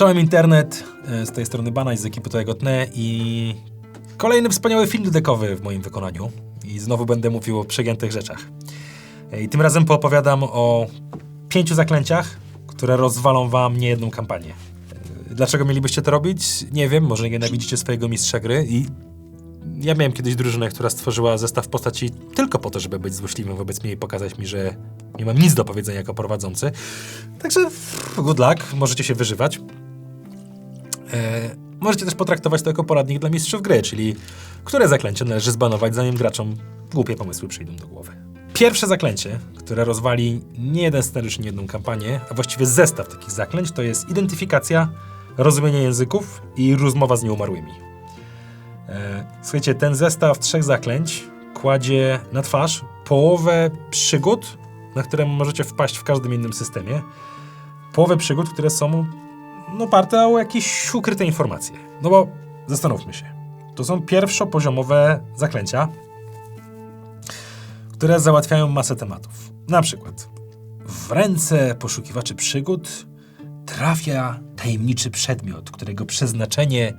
Czołem internet, e, z tej strony Banaj z ekipy Toego.tne i kolejny wspaniały film dekowy w moim wykonaniu. I znowu będę mówił o przegiętych rzeczach. E, I tym razem poopowiadam o pięciu zaklęciach, które rozwalą wam niejedną kampanię. E, Dlaczego mielibyście to robić? Nie wiem, może nienawidzicie swojego mistrza gry i ja miałem kiedyś drużynę, która stworzyła zestaw postaci tylko po to, żeby być złośliwym wobec mnie i pokazać mi, że nie mam nic do powiedzenia jako prowadzący. Także good luck, możecie się wyżywać. E, możecie też potraktować to jako poradnik dla mistrzów gry, czyli które zaklęcie należy zbanować, zanim graczom głupie pomysły przyjdą do głowy. Pierwsze zaklęcie, które rozwali nie jeden scenariusz, nie jedną kampanię, a właściwie zestaw takich zaklęć, to jest identyfikacja, rozumienie języków i rozmowa z nieumarłymi. E, Słuchajcie, ten zestaw trzech zaklęć kładzie na twarz połowę przygód, na które możecie wpaść w każdym innym systemie. Połowę przygód, które są no, oparte o jakieś ukryte informacje. No bo zastanówmy się. To są pierwszopoziomowe zaklęcia, które załatwiają masę tematów. Na przykład w ręce poszukiwaczy przygód trafia tajemniczy przedmiot, którego przeznaczenie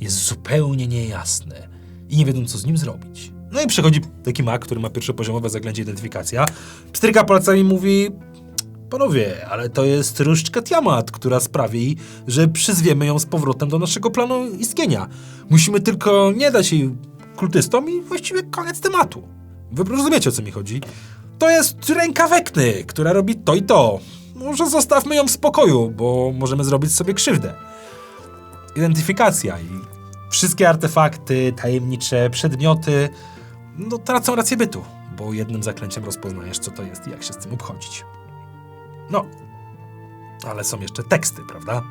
jest zupełnie niejasne i nie wiedzą, co z nim zrobić. No i przychodzi taki mak, który ma pierwszopoziomowe zaklęcie identyfikacja, pstryka palcami i mówi Panowie, ale to jest różdżka Tiamat, która sprawi, że przyzwiemy ją z powrotem do naszego planu istnienia. Musimy tylko nie dać jej kultystom i właściwie koniec tematu. Wy rozumiecie, o co mi chodzi? To jest ręka Wekny, która robi to i to. Może zostawmy ją w spokoju, bo możemy zrobić sobie krzywdę identyfikacja i wszystkie artefakty, tajemnicze przedmioty, no tracą rację bytu, bo jednym zaklęciem rozpoznajesz, co to jest i jak się z tym obchodzić. No, ale są jeszcze teksty, prawda?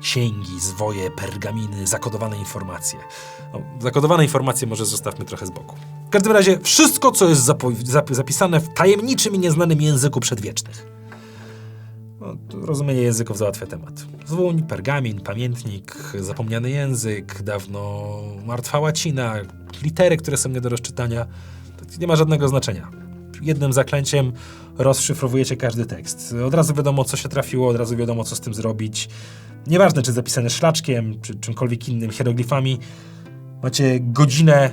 Księgi, zwoje, pergaminy, zakodowane informacje. No, zakodowane informacje może zostawmy trochę z boku. W każdym razie wszystko, co jest zap- zapisane w tajemniczym i nieznanym języku przedwiecznych. No, rozumienie języków załatwia temat. Zwóń, pergamin, pamiętnik, zapomniany język, dawno martwa łacina, litery, które są nie do rozczytania. To nie ma żadnego znaczenia. Jednym zaklęciem rozszyfrowujecie każdy tekst. Od razu wiadomo, co się trafiło, od razu wiadomo, co z tym zrobić. Nieważne, czy zapisane szlaczkiem, czy czymkolwiek innym, hieroglifami. Macie godzinę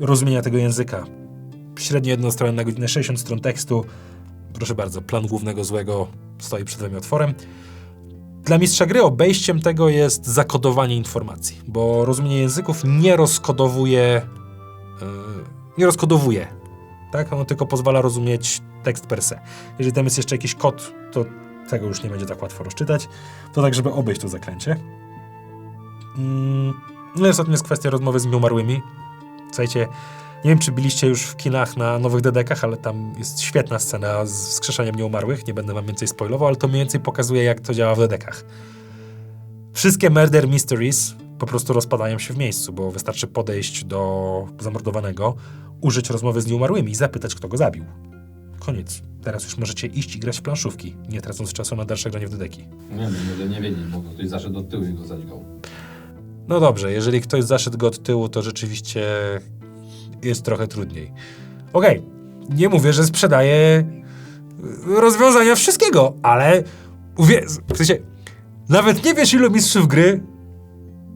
rozumienia tego języka. Średnio jedną stronę na godzinę, 60 stron tekstu. Proszę bardzo, plan głównego złego stoi przed wami otworem. Dla mistrza gry obejściem tego jest zakodowanie informacji, bo rozumienie języków nie rozkodowuje, yy, nie rozkodowuje, tak? Ono tylko pozwala rozumieć tekst per se. Jeżeli tam jest jeszcze jakiś kod, to tego już nie będzie tak łatwo rozczytać. To tak, żeby obejść to zaklęcie. Mm, No i ostatnio jest kwestia rozmowy z nieumarłymi. Słuchajcie, nie wiem, czy byliście już w kinach na nowych dedekach, ale tam jest świetna scena z wskrzeszaniem nieumarłych. Nie będę wam więcej spoilował, ale to mniej więcej pokazuje, jak to działa w dedekach. Wszystkie murder mysteries po prostu rozpadają się w miejscu, bo wystarczy podejść do zamordowanego, użyć rozmowy z nieumarłymi i zapytać, kto go zabił. Koniec. Teraz już możecie iść i grać w planszówki, nie tracąc czasu na dalsze granie w dedeki. Nie wiem, nie wiedzieć, bo ktoś zaszedł od tyłu i go zadźgał. No dobrze, jeżeli ktoś zaszedł go od tyłu, to rzeczywiście jest trochę trudniej. Okej, nie mówię, że sprzedaję y, rozwiązania wszystkiego, ale uwie... w sensie, nawet nie wiesz ilu mistrzów gry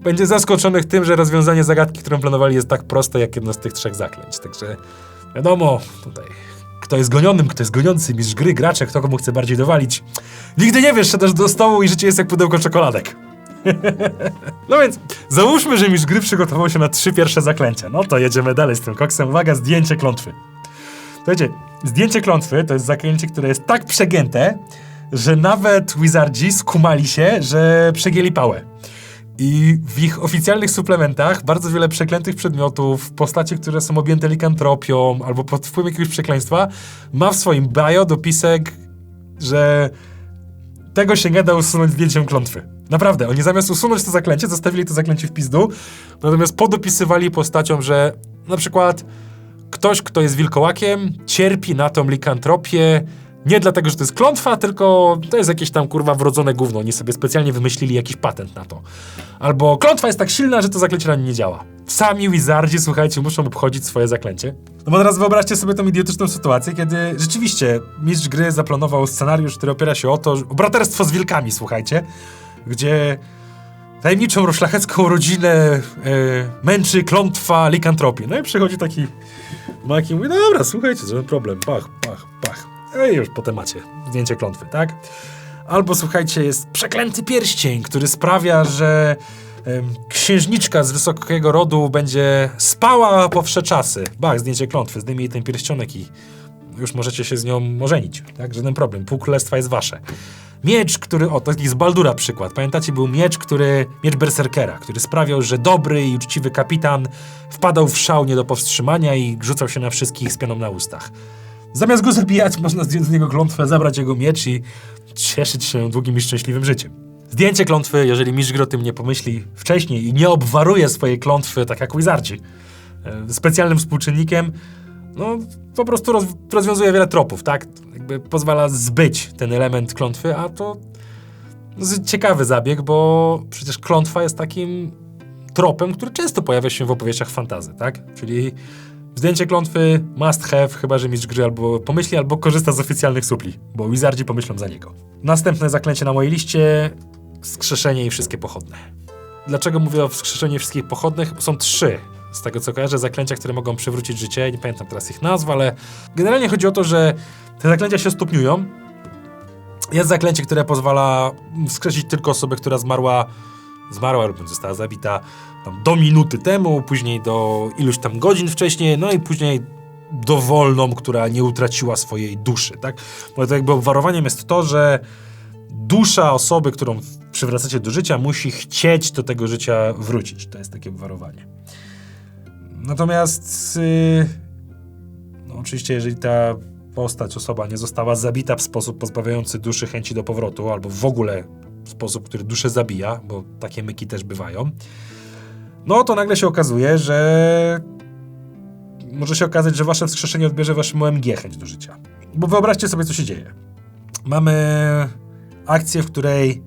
będzie zaskoczonych tym, że rozwiązanie zagadki, którą planowali jest tak proste, jak jedno z tych trzech zaklęć. Także wiadomo, tutaj kto jest gonionym, kto jest goniący, mistrz gry, gracze, kto komu chce bardziej dowalić. Nigdy nie wiesz, siadasz do stołu i życie jest jak pudełko czekoladek. No więc załóżmy, że mistrz gry przygotował się na trzy pierwsze zaklęcia. No to jedziemy dalej z tym koksem. Uwaga, zdjęcie klątwy. Słuchajcie, zdjęcie klątwy to jest zaklęcie, które jest tak przegięte, że nawet wizardzi skumali się, że przegięli pałę. I w ich oficjalnych suplementach bardzo wiele przeklętych przedmiotów, postacie, które są objęte likantropią albo pod wpływem jakiegoś przekleństwa, ma w swoim bio dopisek, że tego się nie da usunąć zdjęciem klątwy. Naprawdę, oni zamiast usunąć to zaklęcie, zostawili to zaklęcie w pizdu, natomiast podopisywali postaciom, że na przykład ktoś, kto jest wilkołakiem, cierpi na tą likantropię nie dlatego, że to jest klątwa, tylko to jest jakieś tam kurwa wrodzone gówno. Oni sobie specjalnie wymyślili jakiś patent na to. Albo klątwa jest tak silna, że to zaklęcie na nie działa. Sami wizardzi, słuchajcie, muszą obchodzić swoje zaklęcie. No bo teraz wyobraźcie sobie tą idiotyczną sytuację, kiedy rzeczywiście mistrz gry zaplanował scenariusz, który opiera się o to, że- o braterstwo z wilkami, słuchajcie. gdzie tajemniczą, szlachecką rodzinę e, męczy klątwa likantropii. No i przychodzi taki Maki i mówi, no dobra, słuchajcie, żaden problem, pach, pach, pach. No i już po temacie, zdjęcie klątwy, tak? Albo słuchajcie, jest przeklęty pierścień, który sprawia, że księżniczka z wysokiego rodu będzie spała po wsze czasy. Bach, zdjęcie klątwy, zdejmij ten pierścionek i już możecie się z nią ożenić, tak? Żaden problem, pół królestwa jest wasze. Miecz, który, o, taki z Baldura przykład. Pamiętacie, był miecz, który, miecz berserkera, który sprawiał, że dobry i uczciwy kapitan wpadał w szał nie do powstrzymania i rzucał się na wszystkich z pianą na ustach. Zamiast go zabijać, można zdjąć z niego klątwę, zabrać jego miecz i cieszyć się długim i szczęśliwym życiem. Zdjęcie klątwy, jeżeli mistrz gry o tym nie pomyśli wcześniej i nie obwaruje swojej klątwy, tak jak Wizardzi, e, specjalnym współczynnikiem, no po prostu roz, rozwiązuje wiele tropów, tak? Jakby pozwala zbyć ten element klątwy, a to ciekawy zabieg, bo przecież klątwa jest takim tropem, który często pojawia się w opowieściach fantazy, tak? Czyli zdjęcie klątwy must have, chyba że mistrz gry albo pomyśli, albo korzysta z oficjalnych supli, bo wizardzi pomyślą za niego. Następne zaklęcie na mojej liście wskrzeszenie i wszystkie pochodne. Dlaczego mówię o wskrzeszeniu wszystkich pochodnych? Są trzy z tego co kojarzę, zaklęcia, które mogą przywrócić życie. Nie pamiętam teraz ich nazw, ale generalnie chodzi o to, że te zaklęcia się stopniują. Jest zaklęcie, które pozwala wskrzesić tylko osobę, która zmarła, zmarła lub została zabita tam do minuty temu, później do iluś tam godzin wcześniej, no i później dowolną, która nie utraciła swojej duszy, tak? Bo to jakby obwarowaniem jest to, że dusza osoby, którą przywracacie do życia, musi chcieć do tego życia wrócić. To jest takie obwarowanie. Natomiast yy, no oczywiście, jeżeli ta postać, osoba nie została zabita w sposób pozbawiający duszy chęci do powrotu, albo w ogóle sposób, który duszę zabija, bo takie myki też bywają, no to nagle się okazuje, że może się okazać, że wasze wskrzeszenie odbierze waszemu OMG chęć do życia. Bo wyobraźcie sobie, co się dzieje. Mamy akcję, w której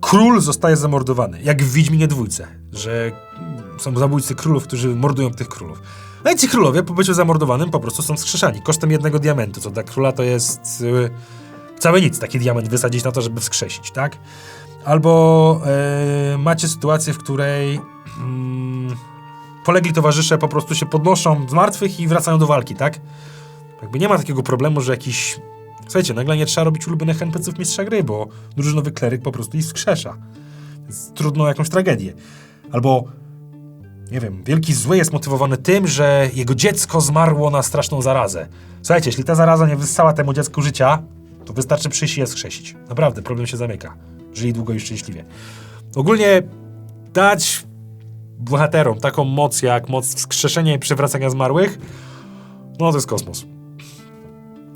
król zostaje zamordowany, jak w Wiedźminie dwójce, że są zabójcy królów, którzy mordują tych królów. No i ci królowie po byciu zamordowanym po prostu są wskrzeszani kosztem jednego diamentu, co dla króla to jest yy, całe nic, taki diament wysadzić na to, żeby wskrzesić, tak? Albo yy, macie sytuację, w której mm, polegli towarzysze po prostu się podnoszą z martwych i wracają do walki, tak? Jakby nie ma takiego problemu, że jakiś... Słuchajcie, nagle nie trzeba robić ulubionych NPC-ów mistrza gry, bo drużynowy kleryk po prostu ich wskrzesza. Więc trudno jakąś tragedię. Albo nie wiem, wielki zły jest motywowany tym, że jego dziecko zmarło na straszną zarazę. Słuchajcie, jeśli ta zaraza nie wyssała temu dziecku życia, to wystarczy przyjść i je skrzesić. Naprawdę, problem się zamyka. Żyli długo i szczęśliwie. Ogólnie dać bohaterom taką moc jak moc wskrzeszenia i przywracania zmarłych, no to jest kosmos.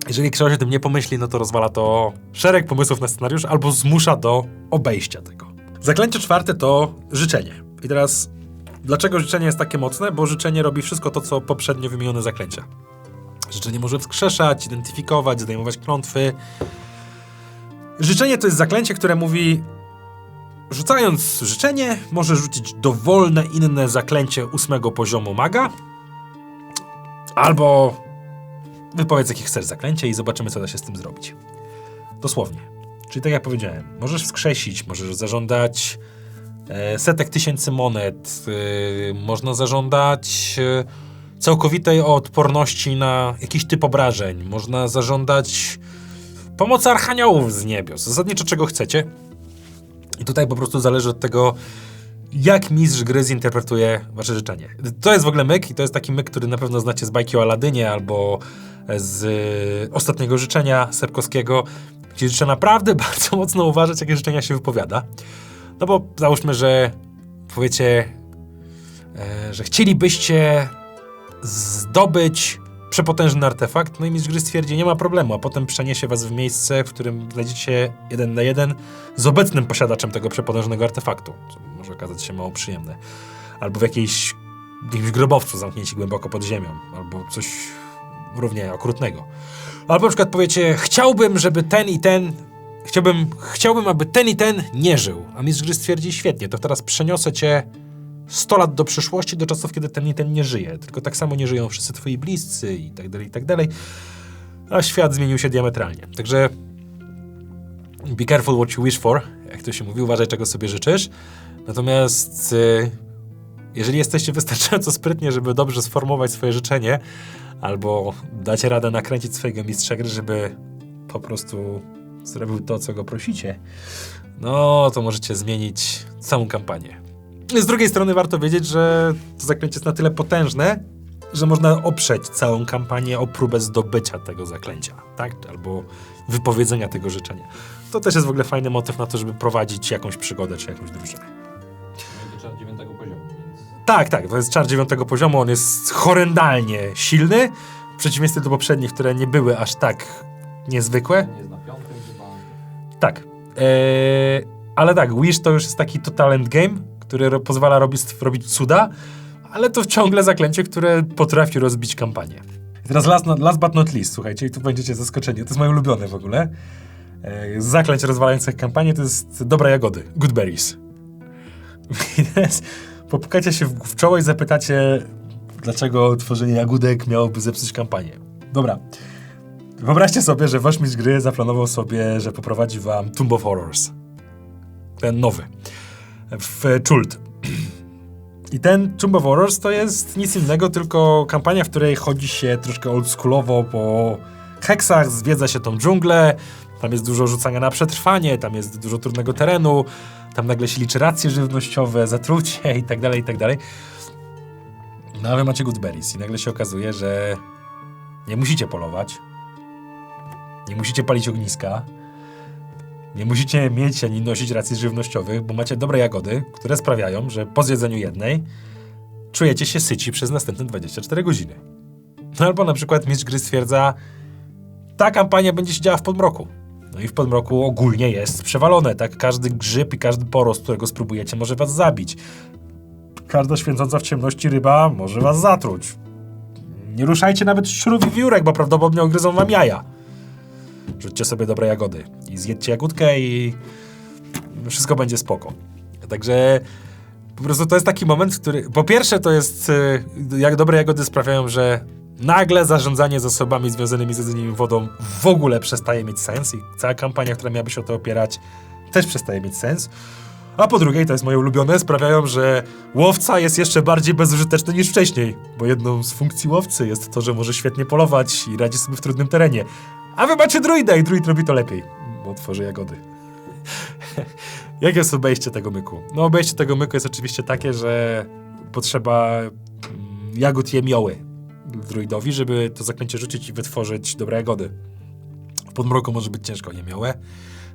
Jeżeli ktoś o tym nie pomyśli, no to rozwala to szereg pomysłów na scenariusz albo zmusza do obejścia tego. Zaklęcie czwarte to życzenie. I teraz Dlaczego życzenie jest takie mocne? Bo życzenie robi wszystko to, co poprzednio wymienione zaklęcia. Życzenie może wskrzeszać, identyfikować, zdejmować klątwy. Życzenie to jest zaklęcie, które mówi, rzucając życzenie, może rzucić dowolne inne zaklęcie ósmego poziomu maga, albo wypowiedz, jakie chcesz zaklęcie i zobaczymy, co da się z tym zrobić. Dosłownie. Czyli tak jak powiedziałem, możesz wskrzesić, możesz zażądać e, setek tysięcy monet, e, można zażądać e, całkowitej odporności na jakiś typ obrażeń, można zażądać pomocy archaniołów z niebios, zasadniczo czego chcecie. I tutaj po prostu zależy od tego, jak mistrz gry zinterpretuje wasze życzenie. To jest w ogóle myk i to jest taki myk, który na pewno znacie z bajki o Aladynie albo z y, ostatniego życzenia Serkowskiego, gdzie trzeba naprawdę bardzo mocno uważać, jakie życzenia się wypowiada. No bo załóżmy, że powiecie, e, że chcielibyście zdobyć przepotężny artefakt, no i mistrz gry stwierdzi, nie ma problemu, a potem przeniesie was w miejsce, w którym znajdziecie jeden na jeden z obecnym posiadaczem tego przepotężnego artefaktu, co może okazać się mało przyjemne. Albo w jakiejś, jakimś grobowcu zamknięci głęboko pod ziemią, albo coś równie okrutnego. Albo na przykład powiecie, chciałbym, żeby ten i ten, chciałbym, chciałbym, aby ten i ten nie żył. A mistrz gry stwierdzi, świetnie, to teraz przeniosę cię 100 lat do przyszłości, do czasów, kiedy ten i ten nie żyje. Tylko tak samo nie żyją wszyscy twoi bliscy i tak dalej, i tak dalej. A świat zmienił się diametralnie. Także be careful what you wish for, jak to się mówi, uważaj czego sobie życzysz. Natomiast y, jeżeli jesteście wystarczająco sprytnie, żeby dobrze sformułować swoje życzenie, albo dacie radę nakręcić swojego mistrza gry, żeby po prostu zrobił to, co go prosicie, no to możecie zmienić całą kampanię. Z drugiej strony warto wiedzieć, że to zaklęcie jest na tyle potężne, że można oprzeć całą kampanię o próbę zdobycia tego zaklęcia, tak? Albo wypowiedzenia tego życzenia. To też jest w ogóle fajny motyw na to, żeby prowadzić jakąś przygodę czy jakąś drużynę. Czar dziewiątego poziomu, więc... Tak, tak, to jest czar dziewiątego poziomu, on jest horrendalnie silny, w przeciwieństwie do poprzednich, które nie były aż tak niezwykłe. Nie jest na piątym chyba. Tak. Eee, ale tak, Wish to już jest taki total endgame, który pozwala robić, robić cuda, ale to ciągle zaklęcie, które potrafi rozbić kampanię. Teraz last, last but not least, słuchajcie, i tu będziecie zaskoczeni, to jest moje ulubione w ogóle. Z zaklęć rozwalających kampanię to jest dobra jagody, good berries. I teraz popukacie się w czoło i zapytacie, dlaczego tworzenie jagódek miałoby zepsuć kampanię. Dobra. Wyobraźcie sobie, że wasz mistrz gry zaplanował sobie, że poprowadzi wam Tomb of Horrors. Ten nowy. W Chult. I ten Tomb of Horrors to jest nic innego, tylko kampania, w której chodzi się troszkę oldschoolowo po heksach, zwiedza się tą dżunglę, tam jest dużo rzucania na przetrwanie, tam jest dużo trudnego terenu, tam nagle się liczy racje żywnościowe, zatrucie i tak dalej, i tak dalej. No a wy macie Goodberries i nagle się okazuje, że nie musicie polować, nie musicie palić ogniska. Nie musicie mieć ani nosić racji żywnościowych, bo macie dobre jagody, które sprawiają, że po zjedzeniu jednej czujecie się syci przez następne 24 godziny. No albo na przykład mistrz gry stwierdza, ta kampania będzie się działa w podmroku. No i w podmroku ogólnie jest przewalone, tak? Każdy grzyb i każdy porost, którego spróbujecie, może was zabić. Każda święcąca w ciemności ryba może was zatruć. Nie ruszajcie nawet szczurów i wiórek, bo prawdopodobnie ogryzą wam jaja. Rzućcie sobie dobre jagody i zjedźcie jagódkę i wszystko będzie spoko. Także po prostu to jest taki moment, który... Po pierwsze to jest, y, jak dobre jagody sprawiają, że nagle zarządzanie zasobami związanymi z jedzeniem wodą w ogóle przestaje mieć sens i cała kampania, która miałaby się o to opierać, też przestaje mieć sens. A po drugie, i to jest moje ulubione, sprawiają, że łowca jest jeszcze bardziej bezużyteczny niż wcześniej, bo jedną z funkcji łowcy jest to, że może świetnie polować i radzi sobie w trudnym terenie. A wy macie druida i druid robi to lepiej, bo tworzy jagody. Jakie jest obejście tego myku? No obejście tego myku jest oczywiście takie, że potrzeba mm, jagód jemioły druidowi, żeby to zaklęcie rzucić i wytworzyć dobre jagody. W podmroku może być ciężko jemiołę,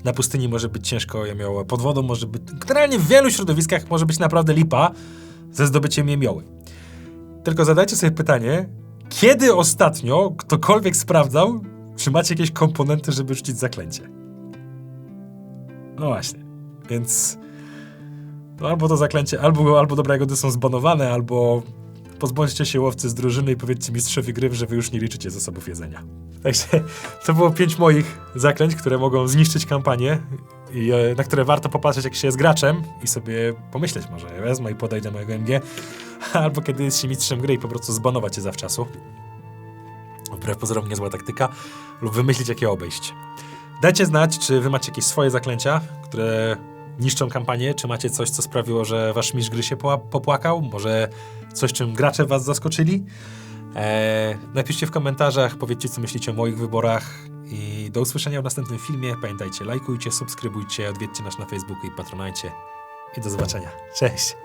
na pustyni może być ciężko jemiołę, pod wodą może być... Generalnie w wielu środowiskach może być naprawdę lipa ze zdobyciem jemioły. Tylko zadajcie sobie pytanie, kiedy ostatnio ktokolwiek sprawdzał, czy macie jakieś komponenty, żeby rzucić zaklęcie? No właśnie. Więc no albo to zaklęcie, albo, albo dobra jagody są zbanowane, albo pozbądźcie się łowcy z drużyny i powiedzcie mistrzowi gry, że wy już nie liczycie zasobów jedzenia. Także to było pięć moich zaklęć, które mogą zniszczyć kampanię i e, na które warto popatrzeć, jak się jest graczem i sobie pomyśleć, może ja wezmę i podejdę mojego MG, albo kiedy jest się mistrzem gry i po prostu zbanować je zawczasu. Wbrew pozorom niezła taktyka, lub wymyślić jakie obejść. Dajcie znać, czy wy macie jakieś swoje zaklęcia, które niszczą kampanię, czy macie coś, co sprawiło, że wasz mistrz gry się popłakał, może coś, czym gracze was zaskoczyli. Eee, napiszcie w komentarzach, powiedzcie, co myślicie o moich wyborach i do usłyszenia w następnym filmie. Pamiętajcie, lajkujcie, subskrybujcie, odwiedźcie nas na Facebooku i patronajcie. I do zobaczenia. Cześć!